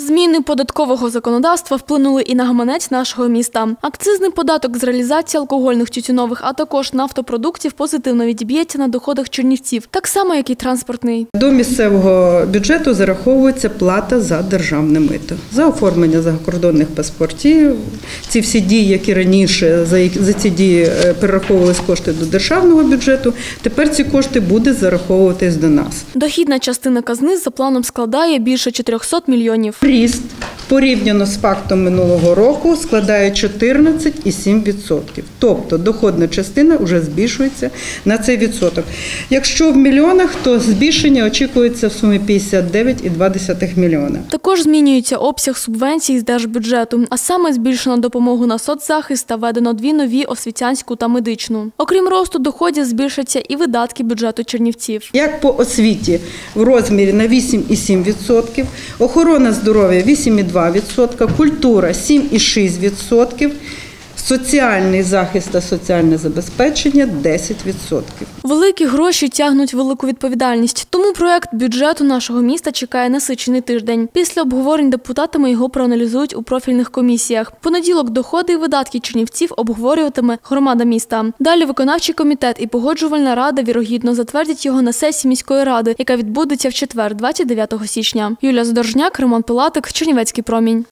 Зміни податкового законодавства вплинули і на гаманець нашого міста. Акцизний податок з реалізації алкогольних тютюнових, а також нафтопродуктів позитивно відіб'ється на доходах чернівців, так само як і транспортний. До місцевого бюджету зараховується плата за державне мито, за оформлення закордонних паспортів. Ці всі дії, які раніше за, ці дії е, перераховувались кошти до державного бюджету, тепер ці кошти будуть зараховуватись до нас. Дохідна частина казни за планом складає більше 400 мільйонів. Ріст порівняно з фактом минулого року складає 14,7%. Тобто доходна частина вже збільшується на цей відсоток. Якщо в мільйонах, то збільшення очікується в сумі 59,2 мільйона. Також змінюється обсяг субвенцій з держбюджету, а саме збільшено допомогу на соцзахист та введено дві нові освітянську та медичну. Окрім росту доходів, збільшаться і видатки бюджету Чернівців. Як по освіті в розмірі на 8,7%, охорона здоров'я 8,2%, культура 7,6%, соціальний захист та соціальне забезпечення 10%. Великі гроші тягнуть велику відповідальність. Тому проект бюджету нашого міста чекає насичений тиждень. Після обговорень депутатами його проаналізують у профільних комісіях. Понеділок доходи і видатки чернівців обговорюватиме громада міста. Далі виконавчий комітет і погоджувальна рада вірогідно затвердять його на сесії міської ради, яка відбудеться в четвер, 29 січня. Юлія Задоржняк, Роман Пилатик, Чернівецький промінь.